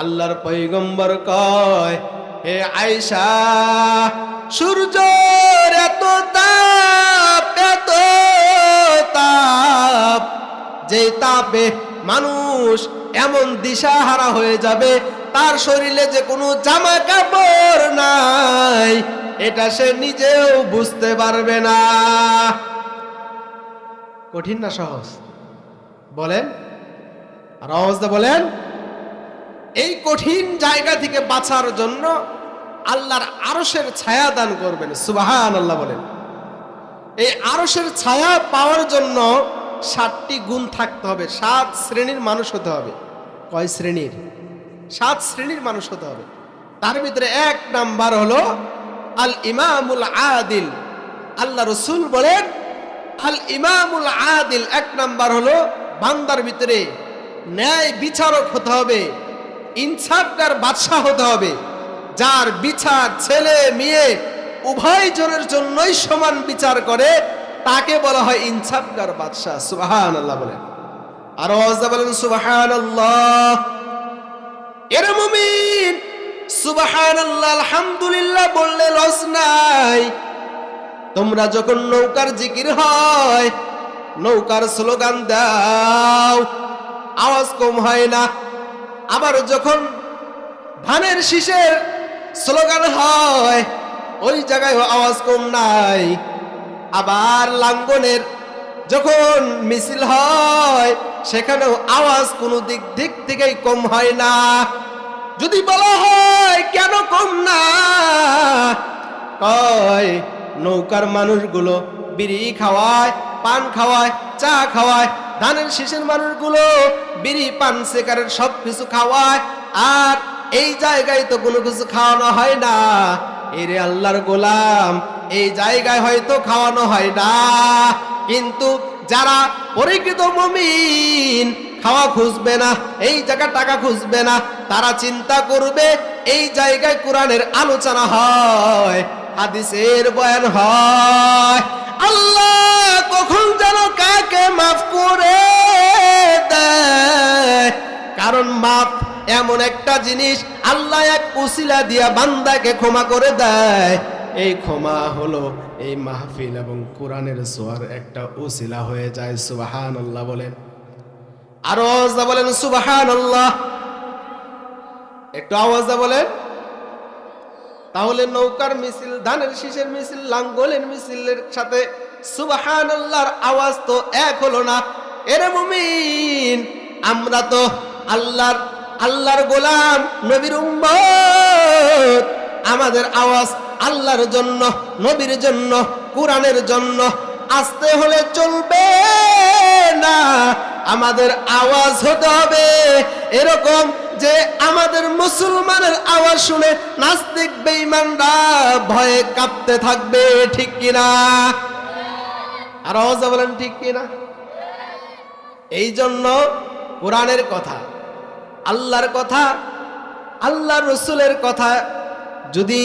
আল্লাহর পৈগম্বর কয়, হে আয়সা সূর্যর এত তাপ এত তাপ, যে তাপে মানুষ এমন দিশাহারা হয়ে যাবে, তার শরীরে যে কোনো জামা কাপড় নাই, এটা সে নিজেও বুঝতে পারবে না। কঠিন না সহজ? বলেন? অবস্থা বলেন? এই কঠিন জায়গা থেকে বাঁচার জন্য আল্লাহর আরশের ছায়া দান করবেন সুবাহান আল্লাহ বলেন। এই আরশের ছায়া পাওয়ার জন্য সাতটি গুণ থাকতে হবে, সাত শ্রেণির মানুষ হতে হবে। কয় শ্রেণির? সাত শ্রেণির মানুষ হতে হবে। তার ভিতরে এক নাম্বার হলো আল ইমামুল আদিল। আল্লাহ রসুল বলেন আল ইমামুল আদিল, এক নাম্বার হলো বান্দার ভিতরে ন্যায় বিচারক হতে হবে। ইনসাফকার বাদশাহ হতে হবে। যার বিচার ছেলে, মেয়ে উভয় জনের জন্যই সমান বিচার করে, তাকে বলা হয় ইনসাফকার বাদশাহ। সুবাহান আল্লাহ বলেন। আর ওয়াজদা বলেন সুবাহান আল্লাহ এর মুমিন। সুবাহান আল্লাহ আলহামদুলিল্লাহ বললে লস নাই। তোমরা যখন নৌকার জিকির হয়, নৌকার স্লোগান দাও, আওয়াজ কম হয় না। আবার যখন ধানের শীষের স্লোগান হয়, ওই জায়গায় আওয়াজ কম নাই। আবার লাঙ্গনের যখন মিছিল হয়, সেখানেও আওয়াজ কোনো দিক দিক থেকেই কম হয় না। যদি বলা হয়, কেন কম না? কয়, নৌকার মানুষগুলো বিড়ি খাওয়ায়, পান খাওয়ায়, চা খাওয়ায় ধানের শীষের মানুষগুলো বিড়ি, পান সেকারের সব কিছু খাওয়ায়, আর এই জায়গায় তো কোনো কিছু খাওয়ানো হয় না। এরে আল্লাহর গোলাম, এই জায়গায় হয়তো খাওয়ানো হয় না। কিন্তু যারা পরিকৃত মমিন, খাওয়া খুঁজবে না, এই জায়গা টাকা খুঁজবে না, তারা চিন্তা করবে, এই জায়গায় কোরআনের আলোচনা হয়। হাদিসের বয়ান হয়, আল্লাহ কখন যেন কাকে মাফ করে কারণ মাফ এমন একটা জিনিস, আল্লাহ এক উসিলা দিয়া বান্দাকে ক্ষমা করে দেয়। এই ক্ষমা হলো এই মাহফিল এবং কোরআনের সোয়ার একটা উসিলা হয়ে যায় সুবাহান আল্লাহ বলেন। আরও বলেন সুবাহান আল্লাহ একটু আওয়াজদা বলেন। তাহলে নৌকার মিছিল, ধানের শীষের মিছিল, লাঙ্গলের মিছিলের সাথে সুবাহান আল্লাহর আওয়াজ তো এক হলো না। এরে মুমিন, আমরা তো আল্লাহর আল্লাহর গোলাম, নবীর উম্মত। আমাদের আওয়াজ আল্লাহর জন্য, নবীর জন্য, কোরআনের জন্য আসতে হলে চলবে না। আমাদের আওয়াজ হতে হবে। এরকম যে আমাদের মুসলমানের আওয়াজ শুনে নাস্তিক বেঈমানরা ভয়ে কাঁপতে থাকবে, ঠিক কিনা? আর আওয়াজ বলেন, ঠিক কিনা? এই জন্য কোরআনের কথা, আল্লাহর কথা আল্লাহ রসুলের কথা যদি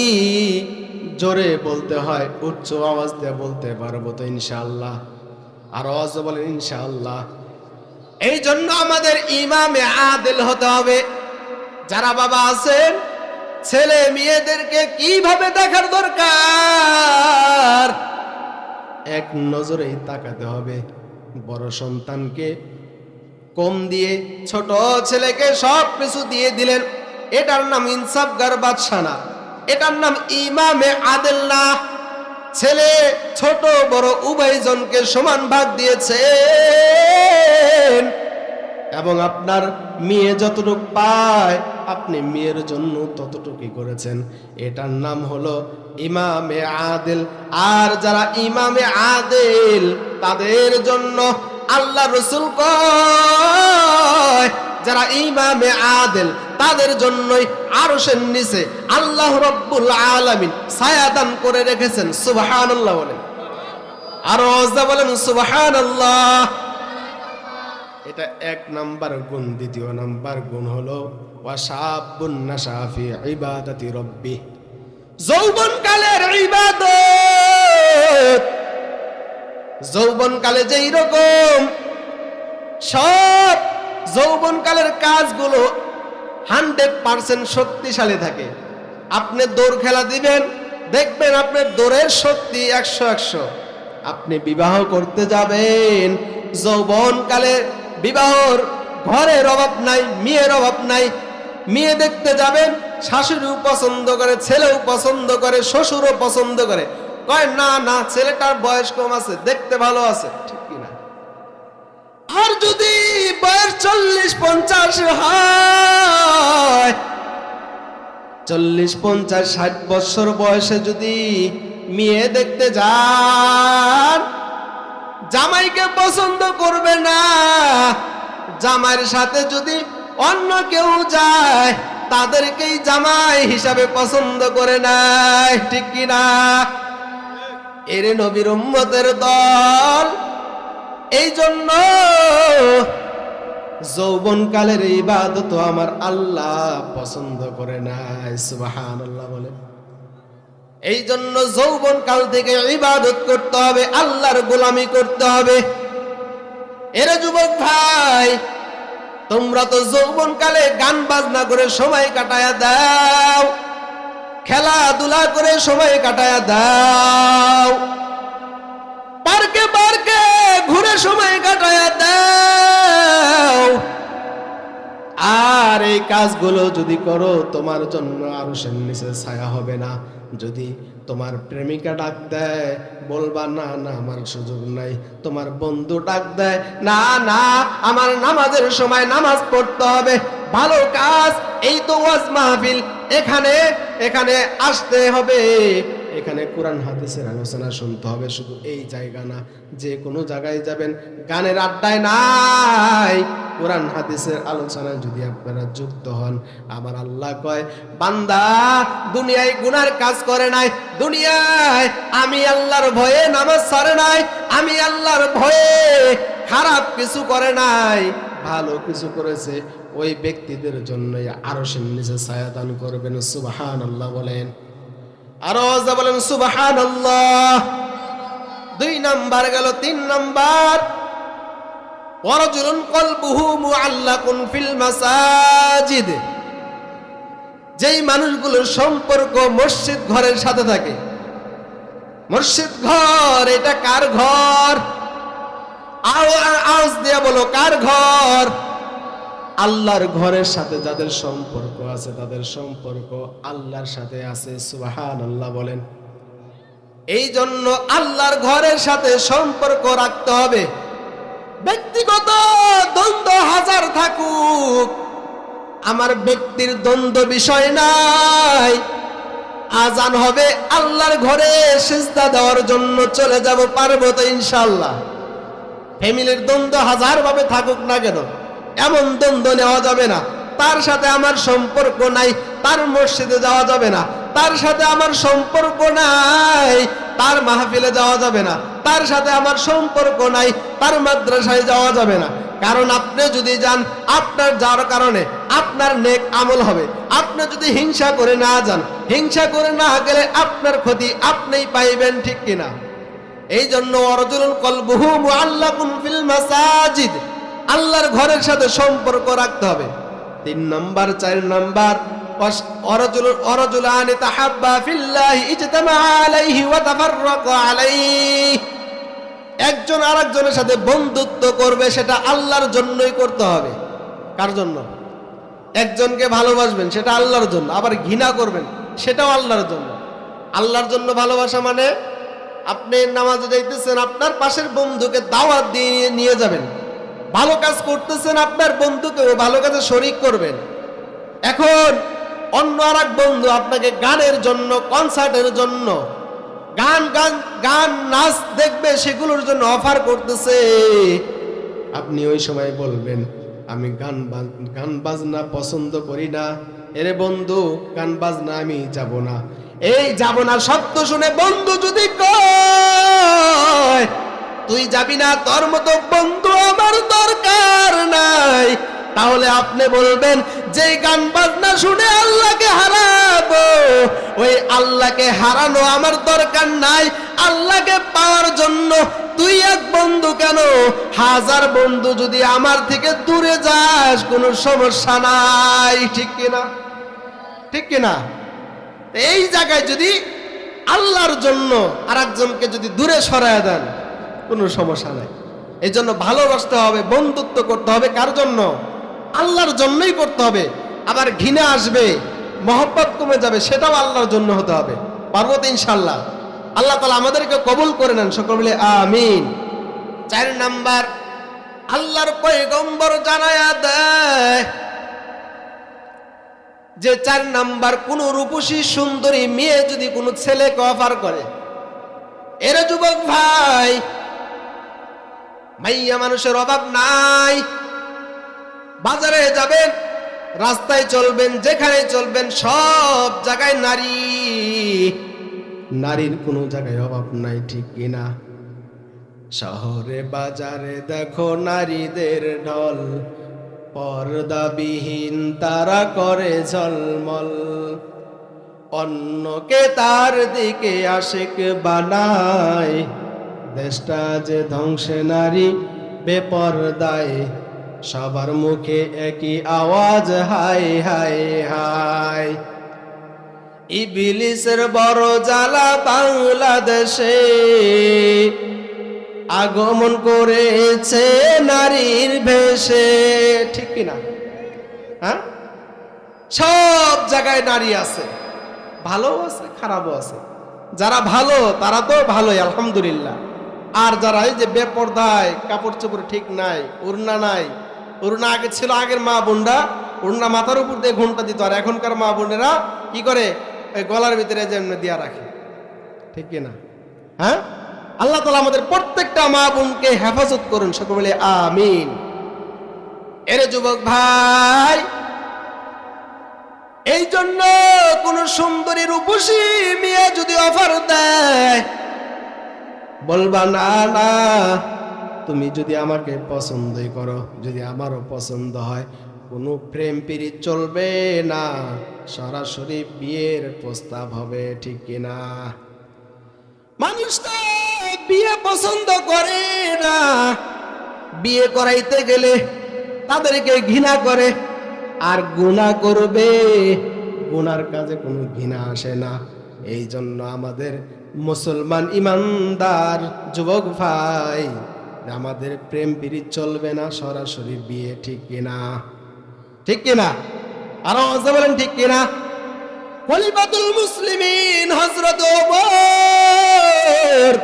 জোরে বলতে হয়, উচ্চ আওয়াজ দিয়ে বলতে পারব তো ইনশাআল্লাহ। আর আওয়াজ বলেন ইনশাআল্লাহ। এই জন্য আমাদের ইমামে আদিল হতে হবে। যারা বাবা আছেন, ছেলে মেয়েদেরকে কীভাবে দেখার দরকার? এক নজরেই তাকাতে হবে। বড় সন্তানকে কম দিয়ে ছোট ছেলেকে সব কিছু দিয়ে দিলেন। এটার নাম ইনসাফগার বাদশাহ না। এটার নাম ইমামে আদেল না ছেলে ছোট বড় উভয়জনকে সমান ভাগ দিয়েছেন। এবং আপনার মেয়ে যতটুকু পায়, আপনি মেয়ের জন্য ততটুকুই করেছেন। এটার নাম হলো ইমামে আদেল। আর যারা ইমামে আদেল, তাদের জন্য আল্লাহ রসুল কয় যারা ইমামে আদেল, তাদের জন্যই আরশের নিচে আল্লাহ রব্বুল আলামিন ছায়াদান করে রেখেছেন, সুবহানাল্লাহ বলেন। আর ওয়াজদা বলেন, সুবহানাল্লাহ। এটা এক নাম্বার গুণ, দ্বিতীয় নাম্বার গুণ হলো ওয়াসাবুন নাশাফি ইবাদাতি রব্বি। যৌবন কালের ইবাদত। যৌবন কালে যেই রকম সব যৌবন কালের কাজগুলো হান্ড্রেড পার্সেন্ট শক্তিশালী থাকে। আপনি দৌড় খেলা দিবেন, দেখবেন আপনার দৌড়ের শক্তি একশো একশো। আপনি বিবাহ করতে যাবেন, যৌবনকালে বিবাহর ঘরের অভাব নাই, মেয়ের অভাব নাই। মেয়ে দেখতে যাবেন, শাশুড়িও পছন্দ করে, ছেলেও পছন্দ করে, শ্বশুরও পছন্দ করে। কয়, না না, ছেলেটার বয়স কম আছে, দেখতে ভালো আছে। আর যদি বয়স চল্লিশ পঞ্চাশ হয়, চল্লিশ পঞ্চাশ ষাট বছর বয়সে যদি মেয়ে দেখতে যান, জামাইকে পছন্দ করবে না। জামাইয়ের সাথে যদি অন্য কেউ যায়, তাদেরকেই জামাই হিসাবে পছন্দ করে নাই ঠিক কিনা? এরে নবীর উম্মতের দল এই জন্য যৌবনকালের ইবাদত আমার আল্লাহ পছন্দ করে নাই সুবাহান আল্লাহ বলে এই জন্য যৌবন কাল থেকে ইবাদত করতে হবে, আল্লাহর গোলামি করতে হবে। এর যুবক ভাই, তোমরা তো যৌবন কালে গান বাজনা করে সময় কাটায়া দাও, খেলাধুলা করে সময় কাটায়া দাও। পার্কে পার্কে ঘুরে সময় কাটায়া দাও। আর এই কাজগুলো যদি করো, তোমার জন্য আরও নিচে ছায়া হবে না। যদি তোমার প্রেমিকা ডাক দেয়, বলবা, না না, আমার সুযোগ নাই। তোমার বন্ধু ডাক দেয়, না না, আমার নামাজের সময় নামাজ পড়তে হবে। ভালো কাজ, এই তো ওয়াজ মাহফিল। এখানে এখানে আসতে হবে। এখানে কোরআন হাদিসের আলোচনা শুনতে হবে। শুধু এই জায়গা না, যে কোনো জায়গায় যাবেন, গানের আড্ডায় নাই। কোরআন হাদিসের আলোচনায় যদি আপনারা যুক্ত হন, আমার আল্লাহ কয়, বান্দা, দুনিয়ায় গুনার কাজ করে নাই, দুনিয়ায় আমি আল্লাহর ভয়ে নামাজ ছাড়ে নাই, আমি আল্লাহর ভয়ে খারাপ কিছু করে নাই। ভালো কিছু করেছে, ওই ব্যক্তিদের জন্যই আরও সে নিচে ছায়া দান করবেন সুবাহান আল্লাহ বলেন। আরও বলেন সুবাহান দুই নাম্বার গেল, তিন নাম্বার। ওয়ারজুলুন কলবুহু মুআল্লাকুন ফিল মাসাজিদ। যেই মানুষগুলোর সম্পর্ক মসজিদ ঘরের সাথে থাকে। মসজিদ ঘর, এটা কার ঘর? আও- আওয়াজ দিয়ে বলো, কার ঘর? আল্লাহর ঘরের সাথে যাদের সম্পর্ক আছে তাদের সম্পর্ক আল্লাহর সাথে আছে সুবাহান আল্লাহ বলেন। এই জন্য আল্লাহর ঘরের সাথে সম্পর্ক রাখতে হবে। ব্যক্তিগত দ্বন্দ্ব হাজার থাকুক, আমার ব্যক্তির দ্বন্দ্ব বিষয় নাই। আজান হবে, আল্লাহর ঘরে সিজদা দেওয়ার জন্য চলে যাব, পারব তো ইনশাল্লাহ ফ্যামিলির দ্বন্দ্ব হাজার ভাবে থাকুক না কেন, এমন দ্বন্দ্ব নেওয়া যাবে না। তার সাথে আমার সম্পর্ক নাই, তার মসজিদে যাওয়া যাবে না। তার সাথে আমার সম্পর্ক নাই, তার মাহফিলে যাওয়া যাবে না। তার সাথে আমার সম্পর্ক নাই, তার মাদ্রাসায় যাওয়া যাবে না। কারণ আপনি যদি যান, আপনার যাওয়ার কারণে আপনার নেক আমল হবে। আপনি যদি হিংসা করে না যান, হিংসা করে না গেলে আপনার ক্ষতি আপনিই পাইবেন ঠিক কিনা? এই জন্য অরজুলুন কলবুহু মুআল্লাকুন ফিল মাসাজিদ। আল্লাহর ঘরের সাথে সম্পর্ক রাখতে হবে। তিন নাম্বার, চার নাম্বার অরজুল অরজুলানি তাহাব্বা একজন আরেকজনের সাথে বন্ধুত্ব করবে, সেটা আল্লাহর জন্যই করতে হবে। কার জন্য? একজনকে ভালোবাসবেন, সেটা আল্লাহর জন্য। আবার ঘৃণা করবেন, সেটাও আল্লাহর জন্য। আল্লাহর জন্য ভালোবাসা মানে আপনি নামাজে যাইতেছেন, আপনার পাশের বন্ধুকে দাওয়াত দিয়ে নিয়ে যাবেন। ভালো কাজ করতেছেন আপনার বন্ধুকে, ও ভালো কাজে শরিক করবেন। এখন অন্য আর বন্ধু আপনাকে গানের জন্য, কনসার্টের জন্য, গান গান গান, নাচ দেখবে, সেগুলোর জন্য অফার করতেছে। আপনি ওই সময় বলবেন, আমি গান গান বাজনা পছন্দ করি না। এরে বন্ধু, গান বাজনা আমি যাব না। এই যাব না সত্য শুনে বন্ধু যদি কয় তুই যাবি না তোর মতো বন্ধু আমার দরকার নাই। তাহলে আপনি বলবেন যে গান বাজনা শুনে আল্লাহকে হারাবো, ওই আল্লাহকে হারানো আমার দরকার নাই। আল্লাহকে পাওয়ার জন্য তুই এক বন্ধু কেন? হাজার বন্ধু যদি আমার থেকে দূরে যাস, কোনো সমস্যা নাই। ঠিক কিনা ঠিক কিনা এই জায়গায় যদি আল্লাহর জন্য আর একজনকে যদি দূরে সরায় দেন কোনো সমস্যা নাই। এই জন্য ভালোবাসতে হবে, বন্ধুত্ব করতে হবে। কার জন্য? আল্লাহর জন্যই করতে হবে। আবার ঘৃণা আসবে, মহব্বত কমে যাবে, সেটাও আল্লাহর জন্য হতে হবে। পারব তো ইনশাল্লাহ আল্লাহ তালা আমাদেরকে কবুল করে নেন। সকল মিলে আমিন। চার নাম্বার, আল্লাহর পয়গম্বর জানায়া দেয় যে চার নাম্বার, কোন রূপসী সুন্দরী মেয়ে যদি কোনো ছেলেকে অফার করে, এর যুবক ভাই মাইয়া মানুষের অভাব নাই। বাজারে যাবেন, রাস্তায় চলবেন যেখানে চলবেন, সব জায়গায় নারী। নারীর কোনো জায়গায় অভাব নাই, ঠিক কিনা শহরে বাজারে দেখো নারীদের ঢল। পর্দাবিহীন তারা করে ঝলমল। অন্যকে তার দিকে আশেক বানায়। দেশটা যে ধ্বংসে নারী, বেপরদায়, সবার মুখে একই আওয়াজ, হাই হাই হাই। ইবিলিসের বড় জ্বালা বাংলাদেশে আগমন করেছে নারীর ভেসে ঠিক কিনা? হ্যাঁ? সব জায়গায় নারী আছে। ভালো আছে, খারাপও আছে। যারা ভালো, তারা তো ভালোই, আলহামদুলিল্লাহ। আর যারা এই যে বেপর্দায় কাপড় চোপড় ঠিক নাই, উড়না নাই, উড়না আগে ছিল আগের মা বোনরা, উড়না মাথার উপর দিয়ে ঘণ্টা দিত, আর এখনকার মা বোনেরা কি করে? ওই গলার ভিতরে যেমন দিয়া রাখে। ঠিক কিনা হ্যাঁ? আল্লাহ তালা আমাদের প্রত্যেকটা মা বোনকে হেফাজত করুন, সকলে বলে আমিন। এরে যুবক ভাই এই জন্য কোন সুন্দরী রূপসী মেয়ে যদি অফার দেয় বলবা, না না, তুমি যদি আমাকে পছন্দই করো, যদি আমারও পছন্দ হয়, কোনো প্রেম পিরিত চলবে না, সরাসরি বিয়ের প্রস্তাব হবে, ঠিক কিনা মানুষ তো বিয়ে পছন্দ করে না। বিয়ে করাইতে গেলে তাদেরকে ঘৃণা করে, আর গুণা করবে গুনার কাজে কোনো ঘৃণা আসে না। এই জন্য আমাদের মুসলমান ইমানদার যুবক ভাই, আমাদের প্রেম পিরিত চলবে না, সরাসরি বিয়ে ঠিক কিনা? ঠিক কিনা? আরও আওয়াজে বলেন ঠিক কিনা? খলিফাতুল মুসলিমিন ওমর,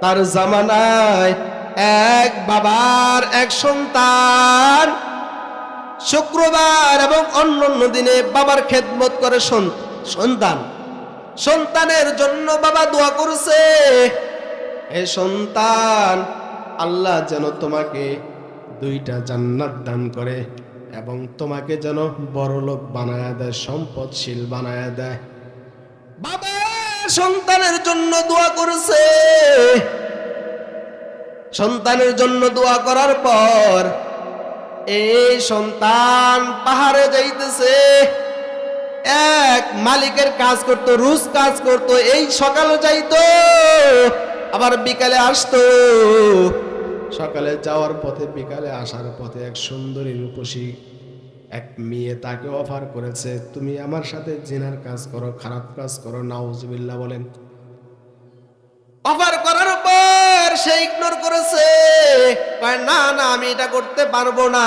তার জামানায় এক বাবার, এক সন্তান। শুক্রবার এবং অন্য অন্য দিনে বাবার খেদমত করে সন- সন্তান। সন্তানের জন্য বাবা দোয়া করছে। এ সন্তান, আল্লাহ যেন তোমাকে দুইটা জান্নাত দান করে এবং তোমাকে যেন বড় লোক বানায়া দেয়, সম্পদশীল বানায়া দেয়। বাবা সন্তানের জন্য দোয়া করছে। সন্তানের জন্য দোয়া করার পর এই সন্তান পাহাড়ে যাইতেছে। এক মালিকের কাজ করত, রুজ কাজ করত, এই সকালে যাইতো, আবার বিকালে আসতো। সকালে যাওয়ার পথে, বিকালে আসার পথে এক সুন্দরী রূপসী এক মেয়ে তাকে অফার করেছে, তুমি আমার সাথে জেনার কাজ করো, খারাপ কাজ করো, নাউজুবিল্লাহ, বলেন। অফার করার পর সে ইগনোর করেছে না না, আমি এটা করতে পারব না।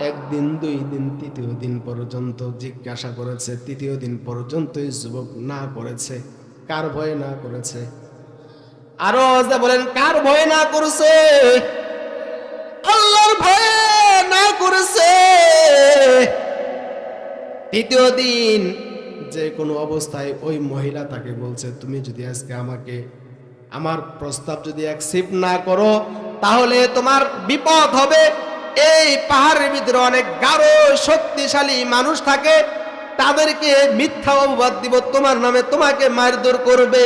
একদিন, দুই দিন, তৃতীয় দিন পর্যন্ত জিজ্ঞাসা করেছে, তৃতীয় দিন পর্যন্ত এই যুবক না করেছে, কার ভয়ে না করেছে? আরও বলেন, কার ভয়ে না করেছে? আল্লাহর ভয়ে না করেছে। তৃতীয় দিন যে কোনো অবস্থায় ওই মহিলা তাকে বলছে, তুমি যদি আজকে আমাকে, আমার প্রস্তাব যদি অ্যাকসেপ্ট না করো, তাহলে তোমার বিপদ হবে। এই পাহাড়ের ভিতরে অনেক গাঢ়, শক্তিশালী মানুষ থাকে। তাদেরকে মিথ্যা অপবাদ দিব, তোমার নামে তোমাকে মারধর করবে।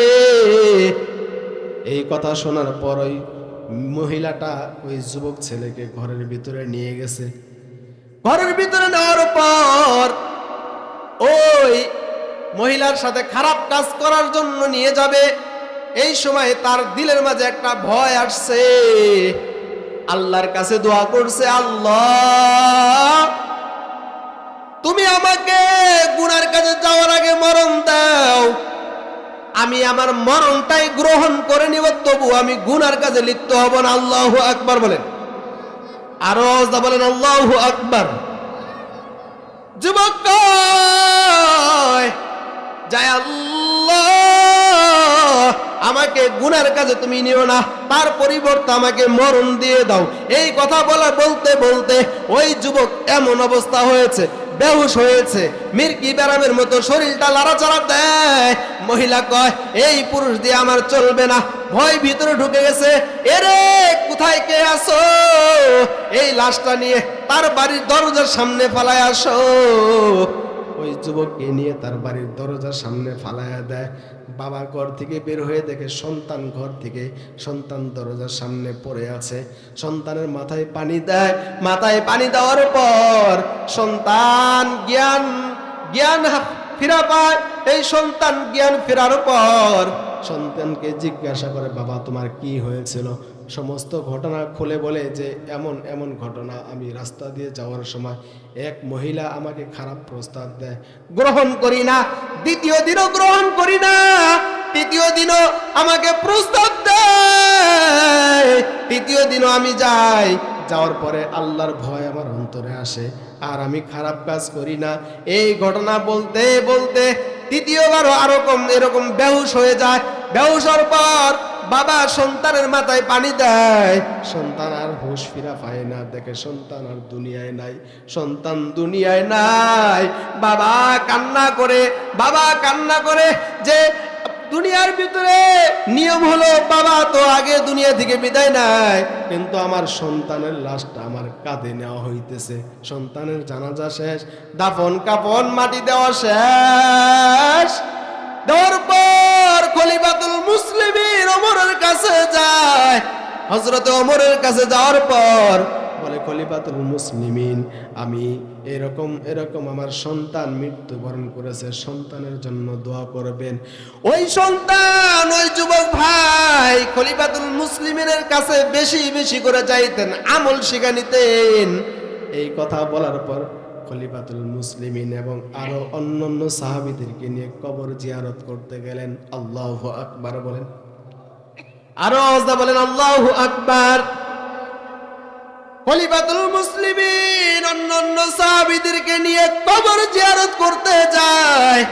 এই কথা শোনার পর ওই মহিলাটা ওই যুবক ছেলেকে ঘরের ভিতরে নিয়ে গেছে। ঘরের ভিতরে নেওয়ার পর ওই মহিলার সাথে খারাপ কাজ করার জন্য নিয়ে যাবে। এই সময় তার দিলের মাঝে একটা ভয় আসছে। আল্লাহর কাছে দোয়া করছে, আল্লাহ, তুমি আমাকে গুনার কাছে যাওয়ার আগে মরণ দাও। আমি আমার মরণটাই গ্রহণ করে নিব, তবু আমি গুনার কাজে লিপ্ত হব না। আল্লাহ আকবার বলেন। আরও বলেন, আল্লাহ আকবার। যুবক যায় আল্লাহ আমাকে গুনার কাজে তুমি নিও না, তার পরিবর্তে আমাকে মরণ দিয়ে দাও। এই কথা বলা বলতে বলতে ওই যুবক এমন অবস্থা হয়েছে, বেহুশ হয়েছে। মির্কি ব্যারামের মতো শরীরটা লাড়াচাড়া দেয়। মহিলা কয়, এই পুরুষ দিয়ে আমার চলবে না, ভয় ভিতরে ঢুকে গেছে। এরে, কোথায় কে আসো এই লাশটা নিয়ে তার বাড়ির দরজার সামনে ফালায় আসো। ওই যুবককে নিয়ে তার বাড়ির দরজার সামনে ফালায়া দেয়। বাবা ঘর থেকে বের হয়ে দেখে সন্তান ঘর থেকে সন্তান দরজার সামনে পড়ে আছে। সন্তানের মাথায় পানি দেয়। মাথায় পানি দেওয়ার পর সন্তান জ্ঞান জ্ঞান ফিরা পায়। এই সন্তান জ্ঞান ফেরার পর সন্তানকে জিজ্ঞাসা করে, বাবা, তোমার কি হয়েছিল? সমস্ত ঘটনা খুলে বলে যে এমন এমন ঘটনা, আমি রাস্তা দিয়ে যাওয়ার সময় এক মহিলা আমাকে খারাপ প্রস্তাব দেয়। গ্রহণ করি না, দ্বিতীয় দিনও গ্রহণ করি না, তৃতীয় দিনও আমাকে প্রস্তাব দেয়। তৃতীয় দিনও আমি যাই, যাওয়ার পরে আল্লাহর ভয় আমার অন্তরে আসে, আর আমি খারাপ কাজ করি না। এই ঘটনা বলতে বলতে তৃতীয়বারও আরকম এরকম বেহুশ হয়ে যায়। বেহুশ হওয়ার পর বাবা সন্তানের মাথায় পানি দেয়। সন্তান আর হুশ ফিরা পায় না। দেখে সন্তান আর দুনিয়ায় নাই। সন্তান দুনিয়ায় নাই। বাবা কান্না করে, বাবা কান্না করে যে দুনিয়ার ভিতরে নিয়ম হলো, বাবা তো আগে দুনিয়া থেকে বিদায় নাই কিন্তু আমার সন্তানের লাশটা আমার কাঁধে নেওয়া হইতেছে। সন্তানের জানাজা শেষ দাফন কাপন মাটি দেওয়া শেষ। দেওয়ার পর খলিফাতুল মুসলিমিন ওমরের কাছে যায়। হজরত ওমরের কাছে যাওয়ার পর বলে, খলিফাতুল মুসলিমিন, আমি এরকম এরকম আমার সন্তান মৃত্যুবরণ করেছে, সন্তানের জন্য দোয়া করবেন। ওই সন্তান, ওই যুবক ভাই খলিফাতুল মুসলিমিনের কাছে বেশি বেশি করে চাইতেন আমল শিখা নিতেন। এই কথা বলার পর খলিফাতুল মুসলিমিন এবং আরও অন্যান্য সাহাবিদেরকে নিয়ে কবর জিয়ারত করতে গেলেন। আল্লাহ আকবার বলেন। আরও আওয়াজটা বলেন, আল্লাহ আকবার। খলিফাতুল মুসলিমিন অন্যান্য সাহাবীদেরকে নিয়ে কবর জিয়ারত করতে যায়।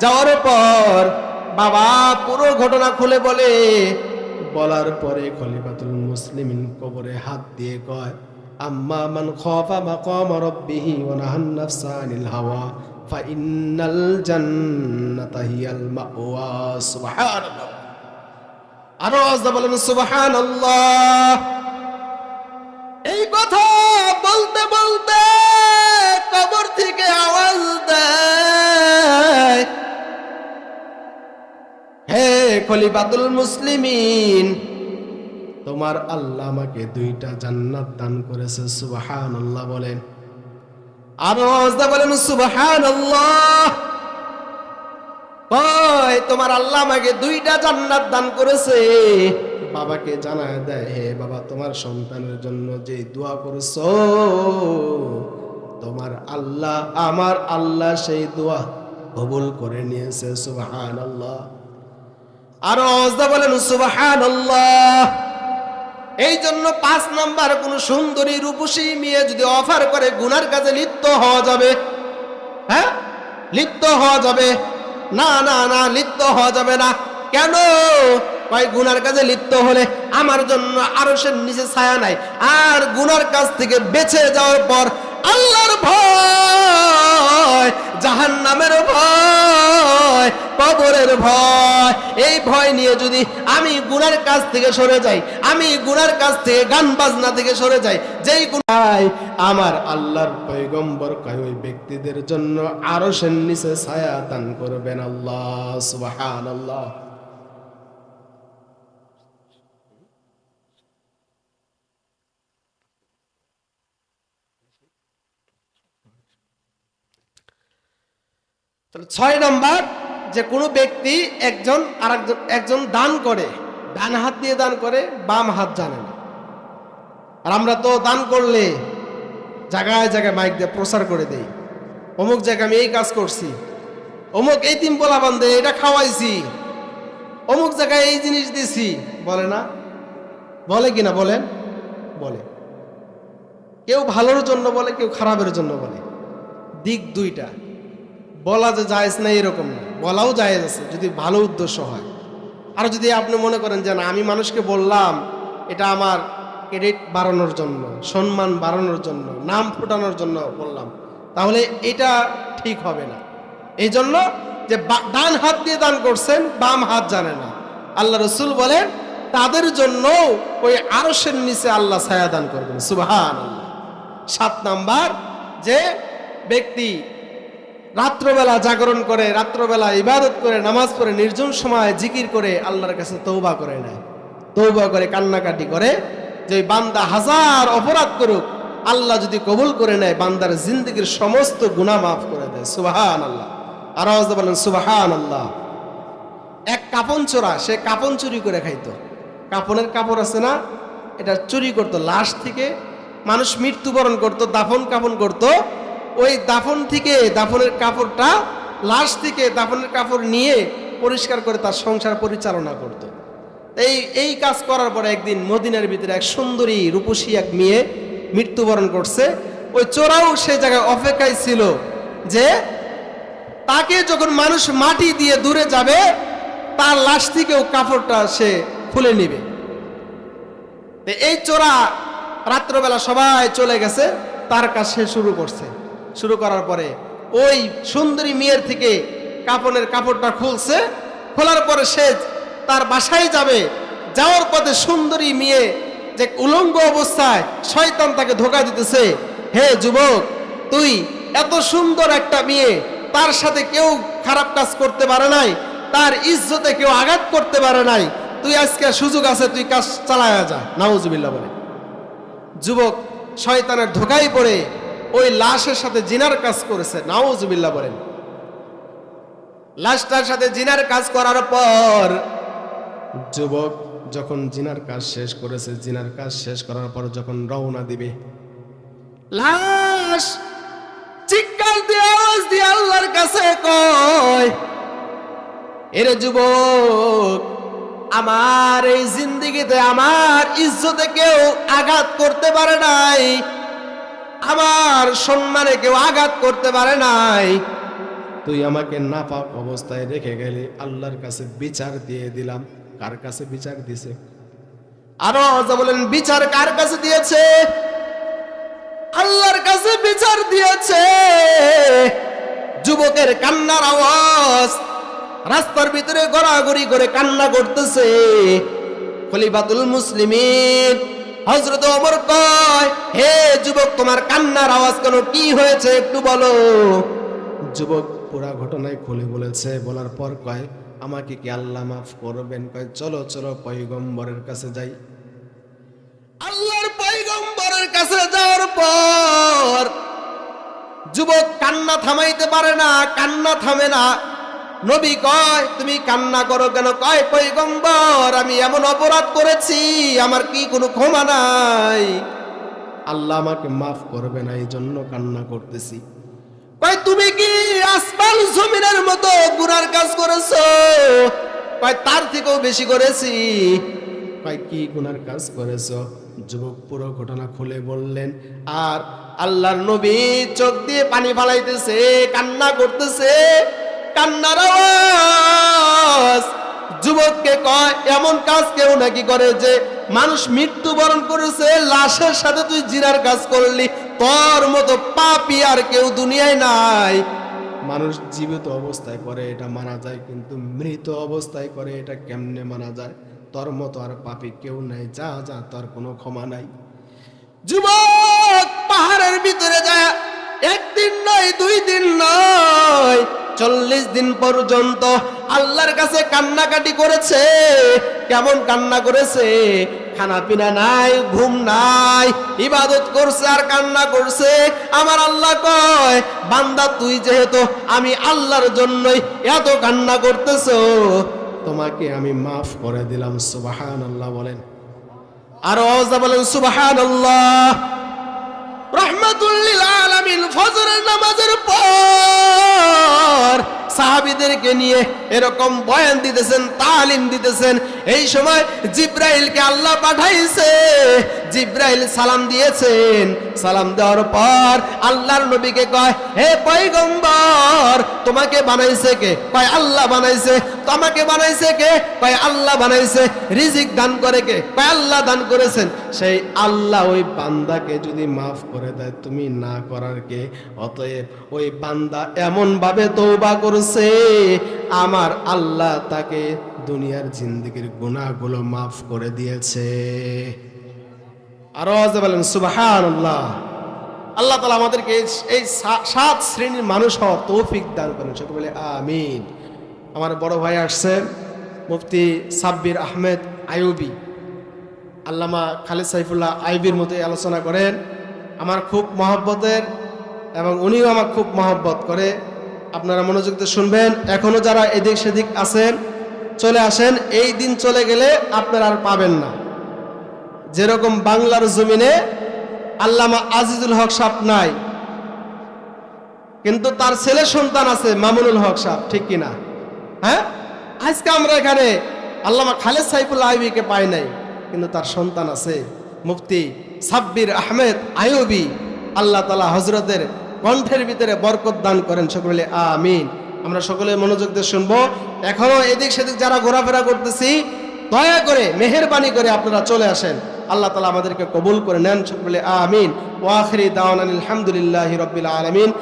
যাওয়ার পর বাবা পুরো ঘটনা খুলে বলে। বলার পরে খলিফাতুল মুসলিমিন কবরে হাত দিয়ে কয় আম্মা মান খাফা মাকাম রাব্বিহি ওয়া নাহান নাফসা আনিল হাওয়া ফাইন্নাল জান্নাতা হিয়াল মাওয়া। সুবহানাল্লাহ। আরও আওয়াজ বলেন, সুবহানাল্লাহ। এই কথা বলতে বলতে কবর থেকে আওয়াজ দেয়। হে খলিফাতুল মুসলিমিন তোমার আল্লাহ আমাকে দুইটা জান্নাত দান করেছে, সুবহানাল্লাহ বলেন। আরও বলেন, সুবহানাল্লাহ। কয় তোমার আল্লাহ আমাকে দুইটা জান্নাত দান করেছে। বাবাকে জানায় দেয়, হে বাবা, তোমার সন্তানের জন্য যে দোয়া করছ, তোমার আল্লাহ, আমার আল্লাহ সেই দোয়া কবুল করে নিয়েছে সুবাহান আল্লাহ আরও বলেন সুবাহান এই জন্য পাঁচ নাম্বার, কোন সুন্দরী রূপসী মেয়ে যদি অফার করে, গুনার কাজে লিপ্ত হওয়া যাবে। হ্যাঁ? লিপ্ত হওয়া যাবে। না না না, লিপ্ত হওয়া যাবে না। কেন? ভাই, গুনার কাজে লিপ্ত হলে আমার জন্য আরও সে নিচে ছায়া নাই। আর গুনার কাজ থেকে বেঁচে যাওয়ার পর কবরের ভয়। এই ভয় নিয়ে যদি আমি গুনার কাজ থেকে সরে যাই, আমি গুনার কাজ থেকে গান বাজনা থেকে সরে যাই, যেই গুনায় আমার আল্লাহর পয়গম্বর কয়, ওই ব্যক্তিদের জন্য আরও সেন নিচে ছায়া দান করবেন আল্লাহ সুবাহান আল্লাহ ছয় নম্বর যে কোনো ব্যক্তি একজন আর একজন দান করে, ডান হাত দিয়ে দান করে, বাম হাত জানে না। আর আমরা তো দান করলে জায়গায় জায়গায় মাইক দিয়ে প্রচার করে দেই। অমুক জায়গায় আমি এই কাজ করছি, অমুক এই তিন পোলা বান্ধে এটা খাওয়াইছি, অমুক জায়গায় এই জিনিস দিছি, বলে না। বলে কিনা বলেন? বলে। কেউ ভালোর জন্য বলে, কেউ খারাপের জন্য বলে। দিক দুইটা। বলা যে জায়েজ না, এরকম না। বলাও জায়েজ আছে, যদি ভালো উদ্দেশ্য হয়। আর যদি আপনি মনে করেন যে, না, আমি মানুষকে বললাম, এটা আমার ক্রেডিট বাড়ানোর জন্য, সম্মান বাড়ানোর জন্য, নাম ফুটানোর জন্য বললাম, তাহলে এটা ঠিক হবে না। এই জন্য যে ডান হাত দিয়ে দান করছেন, বাম হাত জানে না। আল্লাহ রসুল বলেন, তাদের জন্য ওই আরসের নিচে আল্লাহ ছায়া দান করবেন। আল্লাহ সাত নাম্বার যে ব্যক্তি রাত্রবেলা জাগরণ করে, রাত্রবেলা ইবাদত করে, নামাজ পড়ে, নির্জন সময় জিকির করে আল্লাহর কাছে তৌবা করে নেয়। তৌবা করে, কান্নাকাটি করে যে বান্দা হাজার অপরাধ করুক, আল্লাহ যদি কবুল করে নেয়, বান্দার জিন্দগির সমস্ত গুনাহ মাফ করে দেয়। সুবাহান আল্লাহ আর বলেন সুবাহান আল্লাহ এক কাপন চোরা, সে কাপন চুরি করে খাইতো। কাপনের কাপড় আছে না, এটা চুরি করতো লাশ থেকে। মানুষ মৃত্যুবরণ করত, দাফন কাপন করত। ওই দাফন থেকে দাফনের কাপড়টা, লাশ থেকে দাফনের কাপড় নিয়ে পরিষ্কার করে তার সংসার পরিচালনা করত। এই এই কাজ করার পরে একদিন মদিনার ভিতরে এক সুন্দরী রূপসী এক মেয়ে মৃত্যুবরণ করছে। ওই চোরাও সে জায়গায় অপেক্ষায় ছিল যে তাকে যখন মানুষ মাটি দিয়ে দূরে যাবে, তার লাশ থেকেও কাপড়টা সে খুলে নিবে। এই চোরা রাত্রবেলা সবাই চলে গেছে, তার কাজ সে শুরু করছে। শুরু করার পরে ওই সুন্দরী মেয়ের থেকে কাপড়ের কাপড়টা খুলছে। খোলার পরে সে তার বাসায় যাবে। যাওয়ার পথে সুন্দরী মেয়ে যে উলঙ্গ অবস্থায় শয়তান তাকে ধোকা দিতেছে, হে যুবক, তুই এত সুন্দর একটা মেয়ে, তার সাথে কেউ খারাপ কাজ করতে পারে নাই, তার ইজ্জতে কেউ আঘাত করতে পারে নাই, তুই আজকে সুযোগ আছে, তুই কাজ চালায় যা। নাউজুবিল্লাহ বলে। যুবক শয়তানের ধোকায় পড়ে লাশের সাথে জিনার কাজ করেছে। নাউজুবিল্লাহ বলেন। লাশটার সাথে জিনার কাজ করার পর যুবক যখন জিনার কাজ শেষ করেছে, জিনার কাজ শেষ করার পর যখন রওনা দিবে, লাশ চিৎকার দিয়ে, আওয়াজ দিয়ে আল্লাহর কাছে কয়, এরে যুবক, আমার এই জিন্দিগিতে, আমার ইজ্জতে কেউ আঘাত করতে পারে নাই। আমার সম্মানে কেউ আঘাত করতে পারে নাই। তুই আমাকে নাপাক অবস্থায় রেখে গেলি, আল্লাহর কাছে বিচার দিয়ে দিলাম। কার কাছে বিচার দিছে? আরও যা বলেন, বিচার কার কাছে দিয়েছে? আল্লাহর কাছে বিচার দিয়েছে। যুবকের কান্নার আওয়াজ, রাস্তার ভিতরে গড়াগড়ি করে কান্না করতেছে। খলিফাতুল মুসলিমিন হজরত ওমর কয় হে যুবক তোমার কান্নার আওয়াজ কেন? কি হয়েছে একটু বলো? যুবক পুরা ঘটনায় খুলে বলেছে বলার পর কয় আমাকে কি আল্লাহ মাফ করবেন? কয় চলো চলো পয়গম্বরের কাছে যাই। আল্লাহর পয়গম্বরের কাছে যাওয়ার পর যুবক কান্না থামাইতে পারে না কান্না থামে না। নবী কয়, তুমি কান্না করো কেন? কয় পৈগম্বর আমি এমন অপরাধ করেছি, আমার কি কোনো ক্ষমা নাই? আল্লাহ আমাকে মাফ করবে না এই জন্য কান্না করতেছি। কয়, তুমি কি আসমান জমিনের মতো গুনার কাজ করেছ? কয়, তার থেকেও বেশি করেছি। কয়, কি গুনার কাজ করেছ? যুবক পুরো ঘটনা খুলে বললেন, আর আল্লাহর নবী চোখ দিয়ে পানি ফালাইতেছে, কান্না করতেছে। কান্নার আওয়াজ। যুবককে কয়, এমন কাজ কেউ নাকি করে যে মানুষ মৃত্যুবরণ করেছে, লাশের সাথে তুই জিরার কাজ করলি, তোর মতো পাপি আর কেউ দুনিয়ায় নাই। মানুষ জীবিত অবস্থায় করে, এটা মানা যায়, কিন্তু মৃত অবস্থায় করে, এটা কেমনে মানা যায়? তোর মতো আর পাপি কেউ নাই, যা যা, তোর কোনো ক্ষমা নাই। যুবক পাহাড়ের ভিতরে যায় একদিন নয়, দুই দিন নয়, চল্লিশ দিন পর্যন্ত আল্লাহর কাছে কান্নাকাটি করেছে, কেমন কান্না করেছে? খানা পিনা নাই, ঘুম নাই, ইবাদত করছে আর কান্না করছে। আমার আল্লাহ কয়, বান্দা তুই যেহেতু আমি আল্লাহর জন্যই এত কান্না করতেছ, তোমাকে আমি মাফ করে দিলাম সুবাহান আল্লাহ বলেন। আর অজা বলেন সুবাহান আল্লাহ রহমাতুল্লিল আলামিন ফজরের নামাজের পর সাহাবীদেরকে নিয়ে এরকম বয়ান দিতেছেন, তালিম দিতেছেন। এই সময় জিব্রাইলকে আল্লাহ পাঠাইছে জিব্রাইল সালাম দিয়েছেন। সালাম দেওয়ার পর আল্লাহর নবীকে কয়, হে পয়গম্বর, তোমাকে বানাইছে কে? কয়, আল্লাহ বানাইছে। তোমাকে বানাইছে কে? কয়, আল্লাহ বানাইছে। রিজিক দান করে কে? কয়, আল্লাহ দান করেছেন। সেই আল্লাহ ওই বান্দাকে যদি মাফ করে দেয়, তুমি না করার কে? অতএব ওই বান্দা এমন ভাবে তৌবা করছে, আমার আল্লাহ তাকে দুনিয়ার জিন্দগির গুনাহগুলো মাফ করে দিয়েছে। আরও বলেন সুবাহান আল্লাহ আল্লাহ তালা আমাদেরকে এই- সাত শ্রেণির মানুষ হওয়ার তৌফিক দান করেন। সকলে বলে, আমিন। আমার বড় ভাই আসছেন মুফতি সাব্বির আহমেদ আয়ুবি আল্লামা খালেদ সাইফুল্লাহ আইবির মতো আলোচনা করেন। আমার খুব মহব্বতের এবং উনিও আমার খুব মহব্বত করে। আপনারা মনোযোগ দিয়ে শুনবেন। এখনও যারা এদিক সেদিক আছেন, চলে আসেন। এই দিন চলে গেলে আপনারা আর পাবেন না। যেরকম বাংলার জমিনে আল্লামা আজিজুল হক সাপ নাই, কিন্তু তার ছেলে সন্তান আছে মামুনুল হক সাপ ঠিক কিনা হ্যাঁ? আজকে আমরা এখানে আল্লামা খালেদ সাইফুল্লাহ আইবিকে পাই নাই, কিন্তু তার সন্তান আছে মুফতি সাব্বির আহমেদ আয়ুবি আল্লাহ তালা হজরতের কণ্ঠের ভিতরে বরকত দান করেন সকলে, আমিন। আমরা সকলে মনোযোগ দিয়ে শুনব। এখনও এদিক সেদিক যারা ঘোরাফেরা করতেছি, দয়া করে, মেহেরবানি করে আপনারা চলে আসেন। আল্লাহ তালা আমাদেরকে কবুল করে নেন সকলে আমিন। ওয়াখরি দাওয়ান আলহামদুলিল্লাহ রবিল আলমিন।